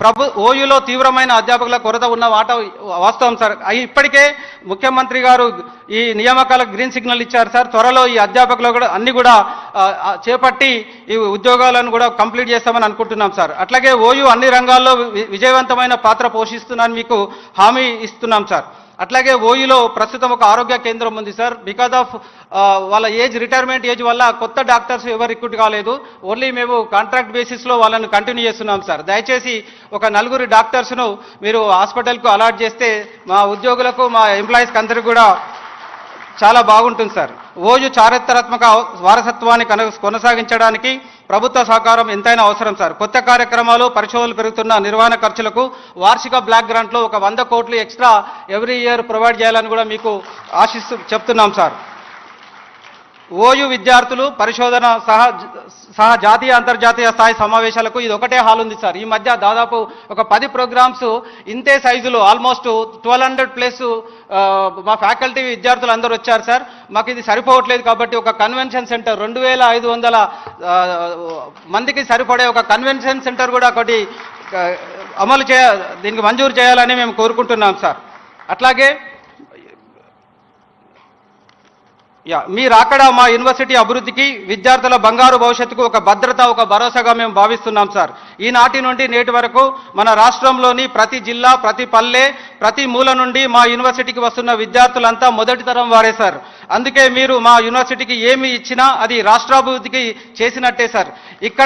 ప్రభు ఓయూలో తీవ్రమైన అధ్యాపకుల కొరత ఉన్న వాట వాస్తవం సార్. అయి ఇప్పటికే ముఖ్యమంత్రి గారు ఈ నియామకాలకు గ్రీన్ సిగ్నల్ ఇచ్చారు సార్. త్వరలో ఈ అధ్యాపకులు కూడా అన్ని కూడా చేపట్టి ఈ ఉద్యోగాలను కూడా కంప్లీట్ చేస్తామని అనుకుంటున్నాం సార్. అట్లాగే ఓయూ అన్ని రంగాల్లో వి- విజయవంతమైన పాత్ర పోషిస్తున్నాను మీకు హామీ ఇస్తున్నాం సార్. అట్లాగే ఓయూలో ప్రస్తుతం ఒక ఆరోగ్య కేంద్రం ఉంది సార్. బికాజ్ ఆఫ్ వాళ్ళ ఏజ్ రిటైర్మెంట్ ఏజ్ వల్ల కొత్త డాక్టర్స్ ఎవరు రిక్రూట్ కాలేదు. ఓన్లీ మేము కాంట్రాక్ట్ బేసిస్లో వాళ్ళని కంటిన్యూ చేస్తున్నాం సార్. దయచేసి ఒక నలుగురు డాక్టర్స్ను మీరు హాస్పిటల్కు అలాట్ చేస్తే మా ఉద్యోగులకు మా ఎంప్లాయీస్కి అందరికీ కూడా చాలా బాగుంటుంది సార్. ఓజు చారిత్రాత్మక వారసత్వాన్ని కొనసాగించడానికి ప్రభుత్వ సహకారం ఎంతైనా అవసరం సార్. కొత్త కార్యక్రమాలు పరిశోధనలు పెరుగుతున్న నిర్వహణ ఖర్చులకు వార్షిక బ్లాక్ గ్రాంట్లో ఒక వంద కోట్లు ఎక్స్ట్రా ఎవ్రీ ఇయర్ ప్రొవైడ్ చేయాలని కూడా మీకు ఆశిస్తూ చెప్తున్నాం సార్. ఓయు విద్యార్థులు పరిశోధన సహా సహా జాతీయ అంతర్జాతీయ స్థాయి సమావేశాలకు ఇది ఒకటే హాల్ ఉంది సార్. ఈ మధ్య దాదాపు ఒక పది ప్రోగ్రామ్స్ ఇంతే సైజులో ఆల్మోస్ట్ ట్వెల్వ్ హండ్రెడ్ ప్లస్ మా ఫ్యాకల్టీ విద్యార్థులు అందరూ వచ్చారు సార్. మాకు ఇది సరిపోవట్లేదు కాబట్టి ఒక కన్వెన్షన్ సెంటర్ రెండు వేల ఐదు వందల మందికి సరిపడే ఒక కన్వెన్షన్ సెంటర్ కూడా ఒకటి అమలు చేయ దీనికి మంజూరు చేయాలని మేము కోరుకుంటున్నాం సార్. అట్లాగే యా మీరు అక్కడ మా యూనివర్సిటీ అభివృద్ధికి విద్యార్థుల బంగారు భవిష్యత్తుకు ఒక భద్రత ఒక భరోసాగా మేము భావిస్తున్నాం సార్. ఈనాటి నుండి నేటి వరకు మన రాష్ట్రంలోని ప్రతి జిల్లా ప్రతి పల్లె ప్రతి మూల నుండి మా యూనివర్సిటీకి వస్తున్న విద్యార్థులంతా మొదటి తరం వారే సార్. అందుకే మీరు మా యూనివర్సిటీకి ఏమి ఇచ్చినా అది రాష్ట్రాభివృద్ధికి చేసినట్టే సార్. ఇక్కడ